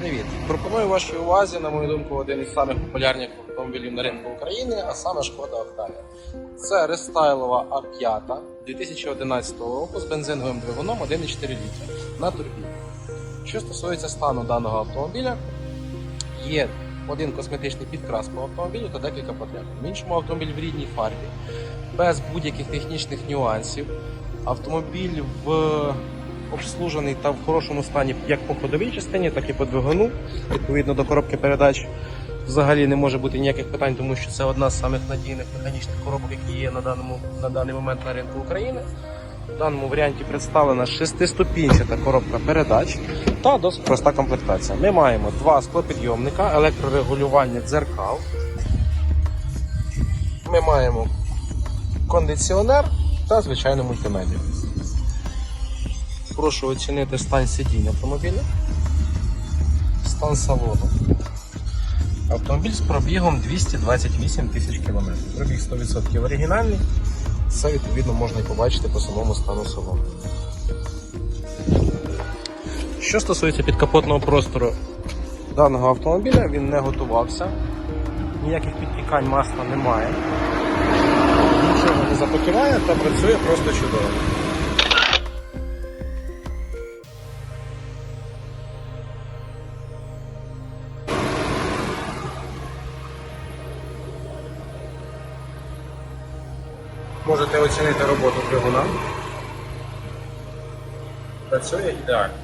Привіт! Пропоную вашій увазі, на мою думку, один із самих популярних автомобілів на ринку України, а саме Шкода Октавія. Це рестайлова А5 2011 року з бензиновим двигуном 1,4 літра на турбіні. Що стосується стану даного автомобіля, є один косметичний підкрас по автомобілю та декілька потреб. В іншому автомобіль в рідній фарбі, без будь-яких технічних нюансів. Автомобіль в обслужений та в хорошому стані як по ходовій частині, так і по двигуну. Відповідно до коробки передач взагалі не може бути ніяких питань, тому що це одна з самих надійних механічних коробок, які є на, даному, на даний момент на ринку України. В даному варіанті представлена шестиступінчата коробка передач та досить проста комплектація. Ми маємо два склопідйомника, електрорегулювання дзеркал. Ми маємо кондиціонер та звичайну мультимедіа. Прошу оцінити стан сидінь автомобіля, стан салону. Автомобіль з пробігом 228 тисяч кілометрів. Пробіг 100% оригінальний. Це відповідно можна і побачити по самому стану салону. Що стосується підкапотного простору даного автомобіля, він не готувався. Ніяких підтікань масла немає. Нічого не запотіває та працює просто чудово. Можете оцінити роботу двигуна. Працює ідеально.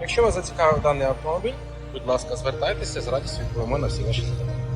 Якщо вас зацікавив даний автомобіль, будь ласка, звертайтеся, з радістю відповімо на всі ваші запитання.